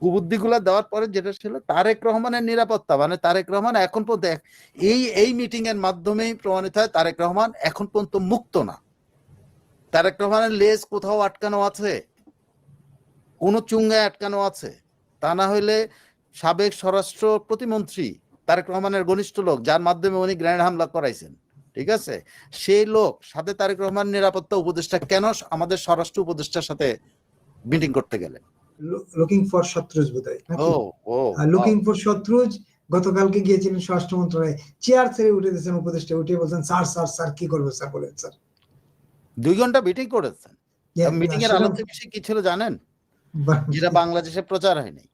কুবুদ্দিগুলা দেওয়ার পরে যেটা ছিল তারেক রহমানের নিরাপত্তা মানে তারেক রহমান এখন পর্যন্ত এই এই মিটিং এর মাধ্যমেই প্রমাণিত হয় তারেক রহমান এখন পর্যন্ত মুক্ত না। তারেক রহমানের লেজ কোথাও আটকানো আছে? কোন চুঙ্গায় আটকানো আছে? তা না হইলে সাবেক স্বরাষ্ট্র প্রতিমন্ত্রী তারেক রহমানের ঘনিষ্ঠ লোক, যার মাধ্যমে উনি গ্র্যান্ড হামলা করাইছেন, ঠিক আছে? সেই লোক, সাথে তারেক রহমান নিরাপত্তা উপদেষ্টা কেন আমাদের স্বরাষ্ট্র উপদেষ্টার সাথে মিটিং করতে গেলেন? লুকিং ফর শত্রুজ বোধহয় লুকিং ফর শত্রুজ গতকালকে গিয়েছিলেন স্বরাষ্ট্র মন্ত্রণালয়ে চেয়ার ছেড়ে উঠে দিয়েছেন উপদেষ্টা উঠে বলছেন স্যার স্যার স্যার কি করব স্যার? বলেন স্যার। দুই ঘণ্টা মিটিং করেছেন। মিটিং এর সেটা- আলোচ্য বিষয় কি ছিল জানেন? যেটা বাংলাদেশে প্রচার হয়নি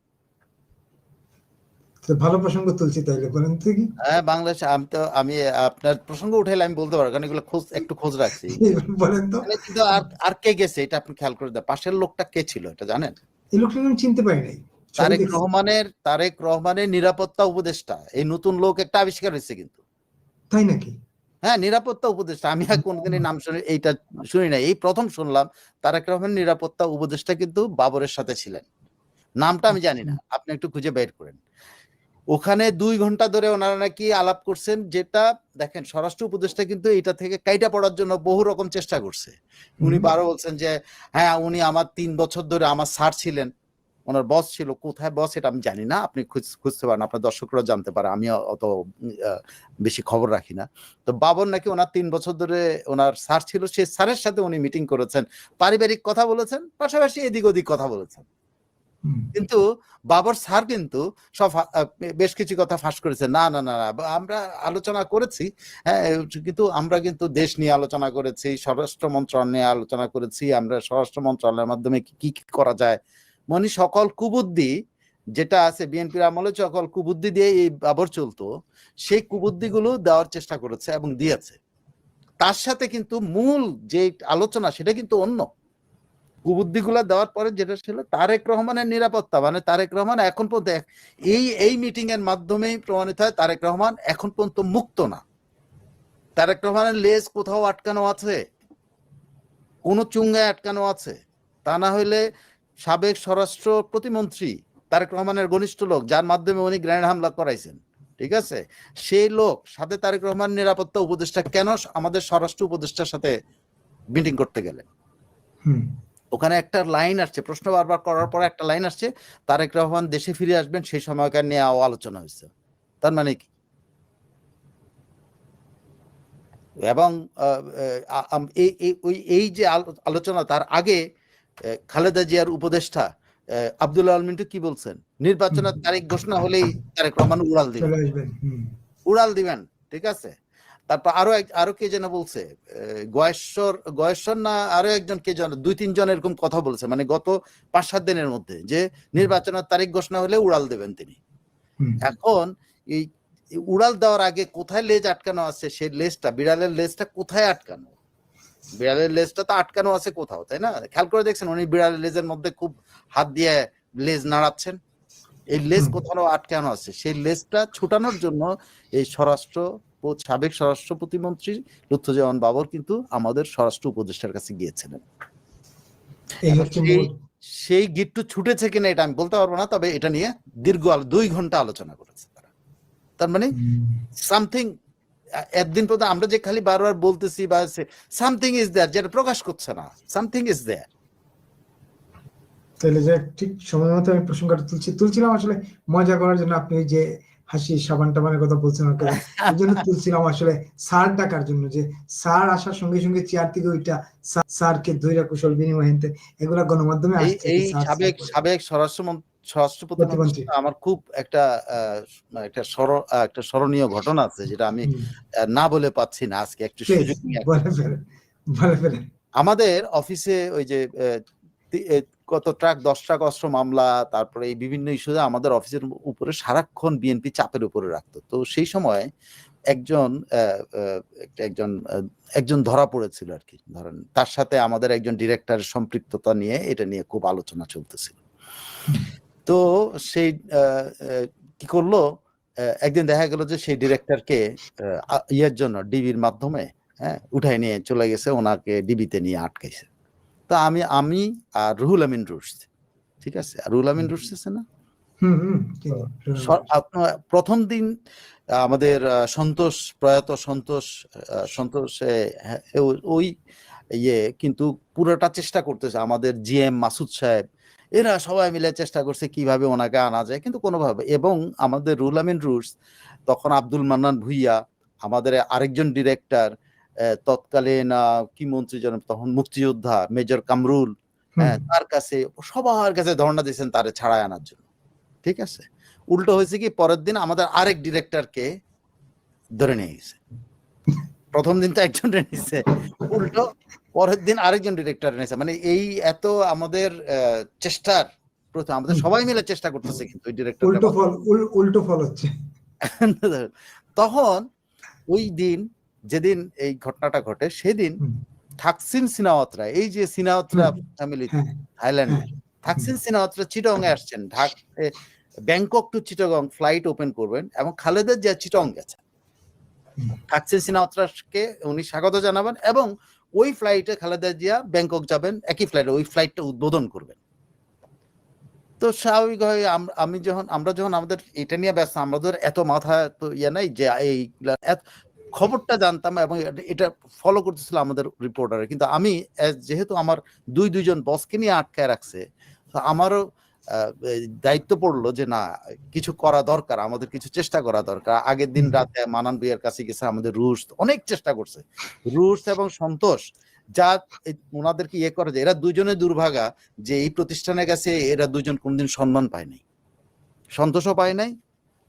ভালো প্রসঙ্গ তুলছি তাইলে বলেন তো কি? হ্যাঁ বাংলাদেশে আমি তো আমি আপনার প্রসঙ্গ উঠাইলে আমি বলতে পারব কারণ এগুলো খোঁজ একটু খোঁজ রাখছি। বলেন তো। আর আর কে গেছে এটা আপনি খেয়াল করে দেন পাশের লোকটা কে ছিল এটা জানেন? এই লোকটা আমি চিনতে পারি নাই। তারেক রহমানের তারেক রহমানের নিরাপত্তা উপদেষ্টা এই নতুন লোক একটা আবিষ্কার হয়েছে কিন্তু। তাই নাকি? হ্যাঁ নিরাপত্তা উপদেষ্টা আমি আর কোনদিনই নাম শুনি এইটা শুনি না এই প্রথম শুনলাম তারেক রহমান নিরাপত্তা উপদেষ্টা কিন্তু বাবরের সাথে ছিলেন। নামটা আমি জানি না আপনি একটু খুঁজে বের করেন। ওখানে দুই ঘণ্টা ধরে ওনারা নাকি আলাপ করছেন যেটা দেখেন স্বরাষ্ট্র উপদেষ্টা কিন্তু এটা থেকে কাইটা পড়ার জন্য বহু রকম চেষ্টা করছে উনি। বারো বলছেন যে হ্যাঁ উনি আমার তিন বছর ধরে আমার স্যার ছিলেন ওনার বস ছিল কোথায় বস এটা আমি জানি না আপনি খুঁজ- খুঁজতে পারেন আপনার দর্শকরা জানতে পারে আমি অত বেশি খবর রাখি না তো বাবর নাকি ওনার তিন বছর ধরে ওনার স্যার ছিল সেই স্যারের সাথে উনি মিটিং করেছেন পারিবারিক কথা বলেছেন পাশাপাশি এদিক ওদিক কথা বলেছেন। কিন্তু বাবর স্যার কিন্তু সব বেশ কিছু কথা ফাঁস করেছে। না না না আমরা আলোচনা করেছি। হ্যাঁ কিন্তু আমরা কিন্তু দেশ নিয়ে আলোচনা করেছি, স্বরাষ্ট্র মন্ত্রণালয় নিয়ে আলোচনা করেছি। আমরা স্বরাষ্ট্র মন্ত্রণালয়ের মাধ্যমে কি কি কি করা যায়? মানে সকল কুবুদ্ধি যেটা আছে, বিএনপির আমলে সকল কুবুদ্ধি দিয়ে এই বাবর চলতো, সেই কুবুদ্ধিগুলো দেওয়ার চেষ্টা করেছে এবং দিয়েছে। তার সাথে কিন্তু মূল যে আলোচনা, সেটা কিন্তু অন্য। কুবুদ্দিগুলা দেওয়ার পরে যেটা ছিল তারেক রহমানের নিরাপত্তা মানে তারেক রহমান এখন পর্যন্ত এই এই মিটিং এর মাধ্যমেই প্রমাণিত হয় তারেক রহমান এখন পর্যন্ত মুক্ত না। তারেক রহমানের লেজ কোথাও আটকানো আছে? কোন চুঙ্গায় আটকানো আছে? তা না হইলে সাবেক স্বরাষ্ট্র প্রতিমন্ত্রী তারেক রহমানের ঘনিষ্ঠ লোক, যার মাধ্যমে উনি গ্র্যান্ড হামলা করাইছেন, ঠিক আছে? সেই লোক, সাথে তারেক রহমান নিরাপত্তা উপদেষ্টা কেন আমাদের স্বরাষ্ট্র উপদেষ্টার সাথে মিটিং করতে গেলেন? হুম। ওখানে একটা লাইন আসছে প্রশ্ন বারবার করার পর একটা লাইন আসছে তারেক রহমান দেশে ফিরে আসবেন সেই সময়কার নিয়ে আলোচনা হয়েছে। তার মানে কি? এবং এই এই- যে আলোচনা তার আগে খালেদা জিয়ার উপদেষ্টা আহ, আব্দুল্লাহ আল মিন্টু কি বলছেন? নির্বাচনের তারিখ ঘোষণা হলেই তারেক রহমান উড়াল দিবেন। উড়াল দিবেন ঠিক আছে? তারপর আরও এক- আরও কে যেন বলছে? গয়েশ্বর গয়েশ্বর না আরও একজন কে যেন দুই তিনজন এরকম কথা বলছে মানে গত পাঁচ সাত দিনের মধ্যে যে নির্বাচনের তারিখ ঘোষণা হলে উড়াল দেবেন তিনি। এখন এই উড়াল দেওয়ার আগে কোথায় লেজ আটকানো আছে সেই লেজটা বিড়ালের লেজটা কোথায় আটকানো? বিড়ালের লেজটা তো আটকানো আছে কোথাও তাই না? খেয়াল করে দেখছেন উনি বিড়ালের লেজের মধ্যে খুব হাত দিয়ে লেজ নাড়াচ্ছেন। এই লেজ। কোথাও আটকানো আছে সেই লেজটা ছুটানোর জন্য এই স্বরাষ্ট্র সাবেক স্বরাষ্ট্র প্রতিমন্ত্রী লুৎফুজ্জামান বাবর কিন্তু আমাদের স্বরাষ্ট্র উপদেষ্টার কাছে গিয়েছিলেন। সেই- গিট্টু ছুটেছে কিনা এটা আমি বলতে পারব না তবে এটা নিয়ে দীর্ঘ দুই ঘণ্টা আলোচনা করেছে তারা। তার মানে সামথিং একদিন পর্যন্ত আমরা যে খালি বারবার বলতেছি বা সামথিং ইজ দেয়ার যেটা প্রকাশ করছে না সামথিং ইজ দেয়ার। তাহলে যে ঠিক সময় মতো আমি প্রসঙ্গটা তুলছি। তুলছিলাম আসলে মজা করার জন্য আপনি যে হাসি সাবান টাবানের কথা বলছেন আমাকে। এই জন্য তুলছিলাম আসলে স্যার ডাকার জন্য যে স্যার আসার সঙ্গে সঙ্গে চেয়ার থেকে ওইটা স্যার- স্যারকে ধৈর্য কুশল বিনিময় হেনতে এগুলা গণমাধ্যমে আসছে এই সাবেক সাবেক স্বরাষ্ট্র স্বরাষ্ট্র প্রতিমন্ত্রী। প্রতিমন্ত্রী আমার খুব একটা আহ, একটা স্মর- একটা স্মরণীয় ঘটনা আছে যেটা আমি না বলে পাচ্ছি না আজকে একটু সুযোগ নিয়ে। আমাদের অফিসে ওই যে কত ট্রাক, দশ ট্রাক অস্ত্র মামলা, তারপরে এই বিভিন্ন ইস্যুতে আমাদের অফিসের উপরে সারাক্ষণ বিএনপি চাপের উপরে রাখতো। তো সেই সময় একজন একজন একজন ধরা পড়েছিল আর কি ধরেন, তার সাথে আমাদের একজন ডিরেক্টরের সম্পৃক্ততা নিয়ে এটা নিয়ে খুব আলোচনা চলতেছিল। তো সেই কি করল? একদিন দেখা গেল যে সেই ডিরেক্টরকে ইয়ের জন্য, ডিবির মাধ্যমে হ্যাঁ উঠাই নিয়ে চলে গেছে, ওনাকে ডিবিতে নিয়ে আটকাইছে। তো আমি আমি আর রুহুল আমিন রুশ ঠিক আছে? আর রুল আমিন রুশ আছে না? প্রথম দিন আমাদের সন্তোষ প্রয়াত সন্তোষ সন্তোষ হ্যাঁ, ওই ইয়ে কিন্তু পুরোটা চেষ্টা করতেছে। আমাদের জিএম মাসুদ সাহেব এরা সবাই মিলে চেষ্টা করছে কীভাবে ওনাকে আনা যায়। কিন্তু কোনোভাবে এবং আমাদের রুল আমিন রুশ তখন আব্দুল মান্নান ভুইয়া আমাদের আরেকজন ডিরেক্টর তৎকালীন কি মন্ত্রী যেন তখন মুক্তিযোদ্ধা মেজর কামরুল হ্যাঁ তার কাছে সবার কাছে ধর্ণা দিয়েছেন তারে ছাড়ায় আনার জন্য। ঠিক আছে? উল্টো হয়েছে কি পরের দিন আমাদের আরেক ডিরেক্টরকে ধরে নিয়ে গেছে। প্রথম দিন তো একজন নিয়েছে। উল্টো পরের দিন আরেকজন ডিরেক্টর নিয়েছে। মানে এই এত আমাদের আহ, চেষ্টার প্রথম আমাদের সবাই মিলে চেষ্টা করতেছে কিন্তু ওই ডিরেক্টর উল্টো ফল উল্টো ফল হচ্ছে। তখন ওই দিন যেদিন এই ঘটনাটা ঘটে সেদিন থাকসিন সিনাওয়াতরা এই যে সিনাওয়াতরা। ফ্যামিলি থাইল্যান্ড হ্যাঁ। থাকসিন সিনাওয়াতরা চিটং এ আসছেন Dhaka Bangkok to Chittagong flight open করবেন এবং খালেদা জিয়া চিটং গেছেন। থাকসিন সিনাওয়াতরাকে উনি স্বাগত জানাবেন এবং ওই ফ্লাইটে খালেদা জিয়া ব্যাংকক যাবেন একই ফ্লাইটে ওই ফ্লাইটটা উদ্বোধন করবেন। তো স্বাভাবিকভাবে আম- আমি যখন আমরা যখন আমাদের এটা নিয়ে ব্যস্ত আমাদের এত মাথা তো ইয়ে নাই যে এই খবরটা জানতাম এবং এটা- ফলো করতেছিল আমাদের রিপোর্টারে কিন্তু আমি যেহেতু আমার দুই দুইজন বসকে নিয়ে আটকায় রাখছে তো আমারও দায়িত্ব পড়ল যে না কিছু করা দরকার আমাদের কিছু চেষ্টা করা দরকার। আগের দিন রাতে মানান বিয়ের কাছে গেছে আমাদের রুশ অনেক চেষ্টা করছে। রুশ এবং সন্তোষ যা ওনাদেরকে ইয়ে করে যে এরা দুজনে দুর্ভাগা যে এই প্রতিষ্ঠানের কাছে এরা দুজন কোনদিন সম্মান পায় নাই। সন্তোষও পায় নাই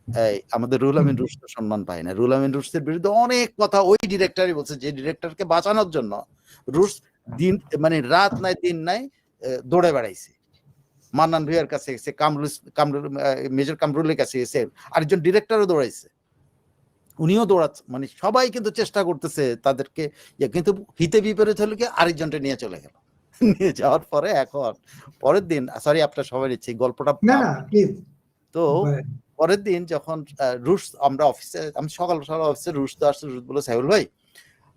এই আমাদের রুল আমিন রুশ সম্মান পায় না। রুল আমিন রুশের বিরুদ্ধে অনেক কথা ওই ডিরেক্টরই বলছে যে ডিরেক্টরকে বাঁচানোর জন্য রুশ দিন মানে রাত নাই দিন নাই দৌড়ে বেড়াইছে। মান্নান ভুইয়ার কাছে গেছে কামরুল কামরুল মেজর কামরুলের কাছে গেছে আরেকজন ডিরেক্টরও দৌড়াইছে। উনিও দৌড়াচ্ছে মানে সবাই কিন্তু চেষ্টা করতেছে তাদেরকে ইয়ে, কিন্তু হিতে বিপরীত হলে কি আরেকজনটা নিয়ে চলে গেল। নিয়ে যাওয়ার পরে এখন পরের দিন সরি আপনার সবাই নিচ্ছি গল্পটা তো পরের দিন যখন রুশ আমরা অফিসে আমি সকাল সকাল অফিসে রুশ তো আসছে রুশ বলে সাইবুল ভাই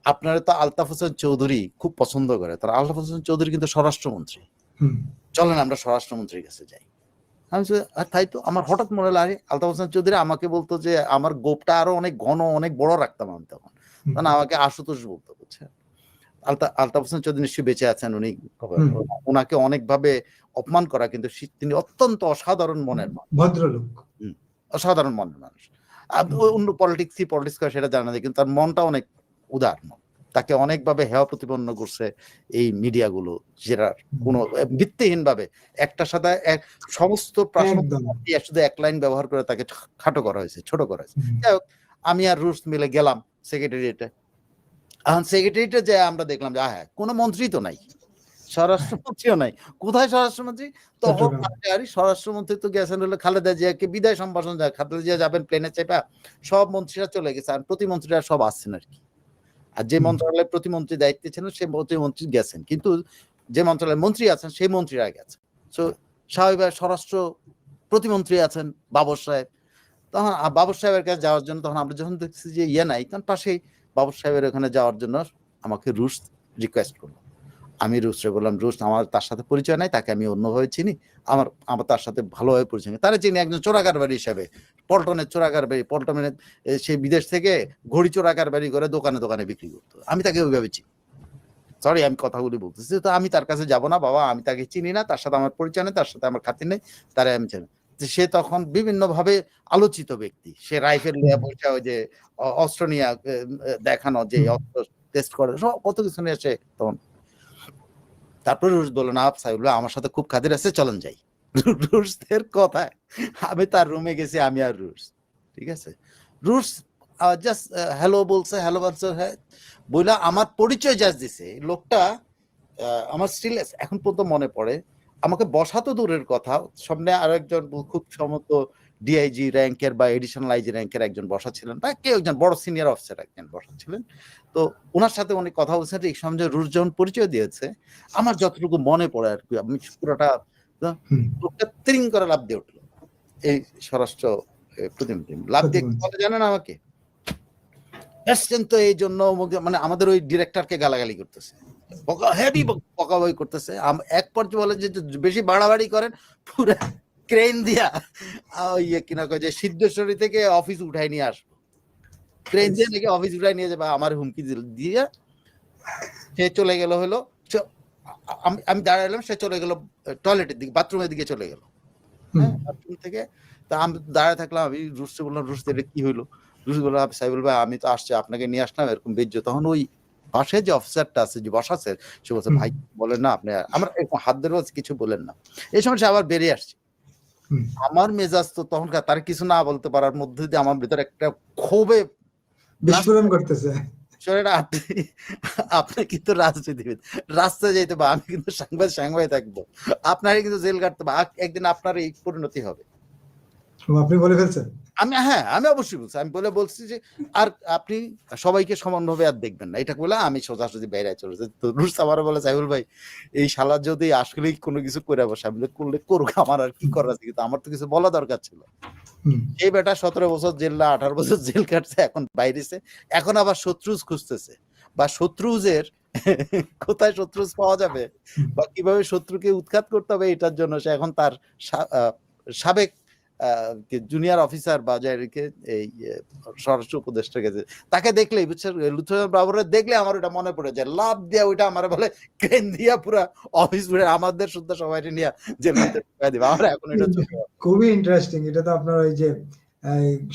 আপনারা তো আলতাফ হোসেন চৌধুরী খুব পছন্দ করে। তার আলতাফ হোসেন চৌধুরী কিন্তু স্বরাষ্ট্রমন্ত্রী। চলেন আমরা স্বরাষ্ট্রমন্ত্রীর কাছে যাই। আমি তাই তো আমার হঠাৎ মনে হলো আরে আলতাফ হোসেন চৌধুরী আমাকে বলতো যে আমার গোপটা আরও অনেক ঘন অনেক বড় রাখতাম আমি তখন। তখন আমাকে আশুতোষ বলতো বুঝছেন? আলতা আলতাফ হোসেন চৌধুরী নিশ্চয়ই বেঁচে আছেন উনি। ওনাকে অনেকভাবে অপমান করা কিন্তু তিনি অত্যন্ত অসাধারণ মনের ভদ্রলোক। অসাধারণ মনের মানুষ। অন্য পলিটিক্স পলিটিক্স করে সেটা জানা যায় কিন্তু তার মনটা অনেক উদার মন। তাকে অনেকভাবে হেয় প্রতিপন্ন করছে এই মিডিয়াগুলো যেটা কোনো ভিত্তিহীন ভাবে একটার সাথে এক সমস্ত প্রাসঙ্গিক শুধু এক লাইন ব্যবহার করে তাকে খাটো করা হয়েছে ছোট করা হয়েছে। যাই হোক আমি আর রুশ মিলে গেলাম সেক্রেটারিয়েটে এখন সেক্রেটারিয়েটে যে আমরা দেখলাম যে হ্যাঁ কোনো মন্ত্রী তো নাই। স্বরাষ্ট্রমন্ত্রীও নাই। কোথায় স্বরাষ্ট্রমন্ত্রী? তখন। স্বরাষ্ট্রমন্ত্রী তো গেছেন হলো খালেদা জিয়াকে বিদায় সম্ভাষণ যায় খালেদা জিয়া যাবেন প্লেনে চেপা সব মন্ত্রীরা চলে গেছে আর প্রতিমন্ত্রীরা সব আসছেন আর কি। আর যে। মন্ত্রণালয়ের প্রতিমন্ত্রী দায়িত্বে ছিলেন সে প্রতিমন্ত্রী গেছেন। কিন্তু যে মন্ত্রণালয়ের মন্ত্রী আছেন সেই মন্ত্রীরা গেছেন তো স্বাভাবিক স্বরাষ্ট্র প্রতিমন্ত্রী আছেন বাবর সাহেব। তখন বাবর সাহেবের কাছে যাওয়ার জন্য তখন আমরা যখন দেখছি যে ইয়ে নাই তখন পাশেই বাবর সাহেবের ওখানে যাওয়ার জন্য আমাকে রুশ রিকোয়েস্ট করল। আমি রুশরে বললাম রুশ আমার তার সাথে পরিচয় নাই তাকে আমি অন্যভাবে চিনি। আমার আমার তার সাথে ভালোভাবে পরিচয় নেই। তারা চিনি একজন চোরাকার বাড়ি হিসাবে। পল্টনের চোরাকার বাড়ি পল্টনের সে বিদেশ থেকে ঘড়ি চোরাকার বাড়ি করে দোকানে দোকানে বিক্রি করতো। আমি তাকে ওইভাবে চিনি। সরি আমি কথাগুলি বলতেছি। তো আমি তার কাছে যাব না বাবা আমি তাকে চিনি না তার সাথে আমার পরিচয় নেই তার সাথে আমার খাতির নেই তারা আমি চিনি সে তখন বিভিন্ন ভাবে আলোচিত ব্যক্তি। সে রাইফেল নিয়ে বসে ওই যে অস্ত্র নিয়ে দেখানো যে অস্ত্র টেস্ট করে সব কত কিছু নিয়ে সে তখন তারপরে রুশ বলল, না সাইবুল্লাহ আমার সাথে খুব খাতির আছে, চলন যাই। রুশদের কথায়, আমি তার রুমে গেছি, আমি আর রুশ, ঠিক আছে? রুশ জাস্ট হ্যালো বলছে হ্যালো বলছে হ্যাঁ বইলা আমার পরিচয় জাস্ট দিছে, লোকটা আমার স্টিল এখন পর্যন্ত মনে পড়ে। আমাকে বসা তো দূরের কথা, সামনে আরও একজন খুব সম্ভবত ডিআইজি র্যাঙ্কের বা এডিশনাল আইজি র্যাঙ্কের একজন বসা ছিলেন বা কেউ একজন বড় সিনিয়র অফিসার একজন বসা ছিলেন। তো ওনার সাথে উনি কথা বলছেন এই রুশ যখন পরিচয় দিয়েছে। আমার যতটুকু মনে পড়ে আর কি আমি পুরোটা হুম, করে লাভ দিয়ে উঠল। এই স্বরাষ্ট্র এ, প্রতিমন্ত্রী লাভ দিয়ে কি প্রতিমন্ত্রী। বলে জানেন আমাকে? এসছেন তো এই জন্য মানে আমাদের ওই ডিরেক্টরকে গালাগালি করতেছে। বকা হেভি বকাবকি করতেছে। এক পর্যায়ে বলে যে বেশি বাড়াবাড়ি করেন পুরো ক্রেন দিয়া ইয়ে কিনা কয় যে সিদ্ধেশ্বরী থেকে অফিস উঠাই নিয়ে আসব। ক্রেন দিয়ে নাকি অফিস উঠাই নিয়ে যাবে আমার হুমকি দিল- দিয়ে সে চলে গেল হলো আমি আমি দাঁড়ালাম সে চলে গেল টয়লেটের দিকে বাথরুমের দিকে চলে গেল। হুম, হ্যাঁ বাথরুম থেকে তা আমি দাঁড়ায় থাকলাম আমি রুশকে বললাম রুশ এটা কি হইল রুশ বললাম সাইবুল ভাই আমি তো আসছি আপনাকে নিয়ে আসলাম এরকম বেজ্জ তখন ওই পাশে যে অফিসারটা আছে যে বসাছে সে বলছে ভাই বলেন না আপনি আমরা এরকম হাত ধরে কিছু বলেন না। এই সময় সে আবার বেরিয়ে আসছে। আমার মেজাজ তো তখনকার তার কিছু না বলতে পারার মধ্যে দিয়ে আমার ভিতরে একটা ক্ষোভে বিস্ফোরণ করতেছে। আপনি আপনি কিন্তু রাজনীতিবিদ। রাস্তায় যাইতে বা আমি কিন্তু সাংবাদিক সাংবাদিক থাকব। আপনারই কিন্তু জেল কাটতে হবে। একদিন আপনার এই পরিণতি হবে। আপনি বলে ফেলছেন? আমি হ্যাঁ আমি অবশ্যই বলছি। আমি বলে বলছি যে আর আপনি সবাইকে সমানভাবে আর দেখবেন না। এটা বলে আমি সোজাসুজি বাইরে চলে যাই তো আমার বলে সাইবুল ভাই এই শালা যদি আসলেই কোনো কিছু করে বসে আমি করলে করুক আমার আর কি করার আছে? কিন্তু আমার তো কিছু বলা দরকার ছিল। এই বেটা সতেরো বছর জেল না আঠারো বছর জেল কাটছে এখন বাইরেছে। এখন আবার শত্রুজ খুঁজতেছে। বা শত্রুজের কোথায় শত্রুজ পাওয়া যাবে? বা কীভাবে শত্রুকে উৎখাত করতে হবে এটার জন্য সে এখন তার সাবেক জুনিয়র অফিসার বা রেখে এই স্বরাষ্ট্র উপদেষ্টা কাছে তাকে দেখলে লুথুরান বাবুরে দেখলে আমার ওটা মনে পড়ে যায়। লাভ দিয়া ওইটা আমার বলে ক্রেন দিয়া পুরা অফিস ঘুরে আমাদের শুদ্ধ সবাই নিয়ে যে আমরা এখন এটা খুবই ইন্টারেস্টিং এটা তো আপনার ওই যে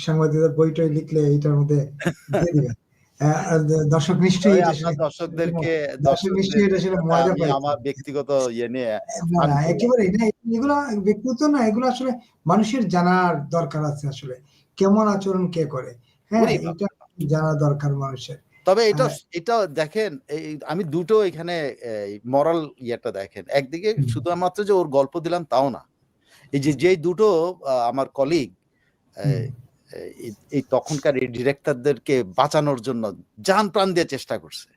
সাংবাদিকদের বইটাই লিখলে এইটার মধ্যে দিয়ে দিবেন। দর্শক নিশ্চয়ই দর্শকদেরকে দর্শক নিশ্চয়ই এটা শুনে মজা পাইছে। আমার ব্যক্তিগত ইয়ে নিয়ে না, একেবারে না এগুলো ব্যক্তিগত না এগুলো আসলে মানুষের জানার দরকার আছে আসলে। কেমন আচরণ কে করে? হ্যাঁ এটা জানা দরকার মানুষের। তবে এটা হ্যাঁ। এটা দেখেন এই আমি দুটো এখানে মরাল ইয়েটা দেখেন। একদিকে শুধুমাত্র যে ওর গল্প দিলাম তাও না। এই যে যেই দুটো আমার কলিগ। এই তখনকার এই ডিরেক্টরদেরকে বাঁচানোর জন্য যান প্রাণ দিয়ে চেষ্টা করছে।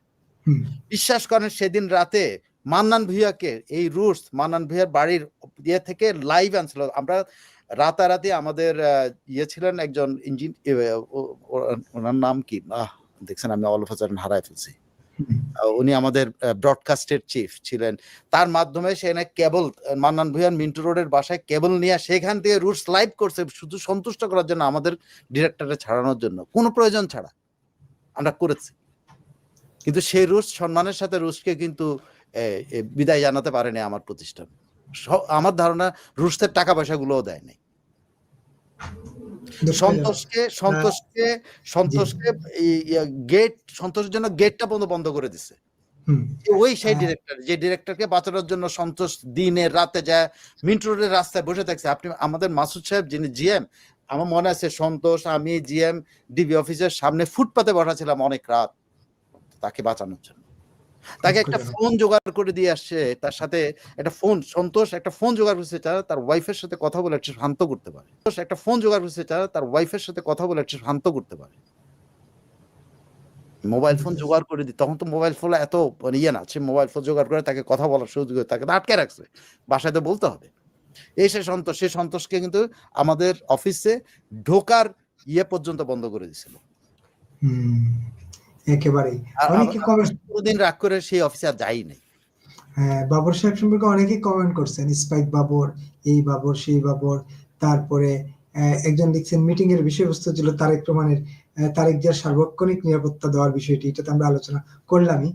বিশ্বাস করেন সেদিন রাতে মান্নান ভুইয়াকে এই রুটস মান্নান ভুইয়ার বাড়ির ইয়ে থেকে লাইভ আনছিল। আমরা রাতারাতি আমাদের ইয়ে ছিলেন একজন ইঞ্জিন ওনার নাম কি? আহ দেখছেন আমি অল অফ হারাই ফেলছি। উনি আমাদের ব্রডকাস্টের চিফ ছিলেন। তার মাধ্যমে সেখানে কেবল মান্নান ভুইয়ান মিন্টু রোডের বাসায় কেবল নিয়ে সেখান থেকে রুটস লাইভ করছে শুধু সন্তুষ্ট করার জন্য আমাদের ডিরেক্টরে ছাড়ানোর জন্য। কোনো প্রয়োজন ছাড়া আমরা করেছি। কিন্তু সেই রুশ সম্মানের সাথে রুশকে কিন্তু বিদায় জানাতে পারেনি আমার প্রতিষ্ঠান। আমার ধারণা রুশদের টাকা পয়সাগুলোও দেয়নি দুঃখজনক। সন্তোষকে সন্তোষকে সন্তোষকে গেট সন্তোষের জন্য গেটটা পর্যন্ত বন্ধ করে দিছে। ওই সেই হ্যাঁ। ডিরেক্টর যে ডিরেক্টরকে বাঁচানোর জন্য সন্তোষ দিনে রাতে যায় মিন্টু রোডের রাস্তায় বসে থাকছে। আপনি আমাদের মাসুদ সাহেব যিনি জিএম আমার মনে আছে সন্তোষ আমি জিএম ডিবি অফিসের সামনে ফুটপাতে বসা ছিলাম অনেক রাত তাকে বাঁচানোর জন্য। তাকে একটা ফোন জোগাড় করে দিয়ে আসছে তার সাথে একটা ফোন সন্তোষ একটা ফোন জোগাড় করছে যারা তার ওয়াইফের সাথে কথা বলে একটু শান্ত করতে পারে। সন্তোষ একটা ফোন জোগাড় করছে যারা তার ওয়াইফের সাথে কথা বলে একটু শান্ত করতে পারে। মোবাইল ফোন জোগাড় করে দিই তখন তো মোবাইল ফোন এত মানে ইয়ে না সে মোবাইল ফোন জোগাড় করে তাকে কথা বলার সুযোগ তাকে আটকে রাখছে বাসায় তো বলতে হবে। এই সে সন্তোষ সে সন্তোষকে কিন্তু আমাদের অফিসে ঢোকার ইয়ে পর্যন্ত বন্ধ করে দিছিল হুম, একেবারেই। অনেকে কমেন্ট কোনোদিন রাগ করে সেই অফিসে আর যাই নাই। হ্যাঁ বাবর সাহেব সম্পর্কে অনেকে কমেন্ট করছেন স্পাইক বাবর এই বাবর সেই বাবর তারপরে একজন লিখছেন মিটিং এর বিষয়বস্তু ছিল তারেক প্রমাণের তারেক জিয়ার সার্বক্ষণিক নিরাপত্তা দেওয়ার বিষয়টি এটা তো আমরা আলোচনা করলামই।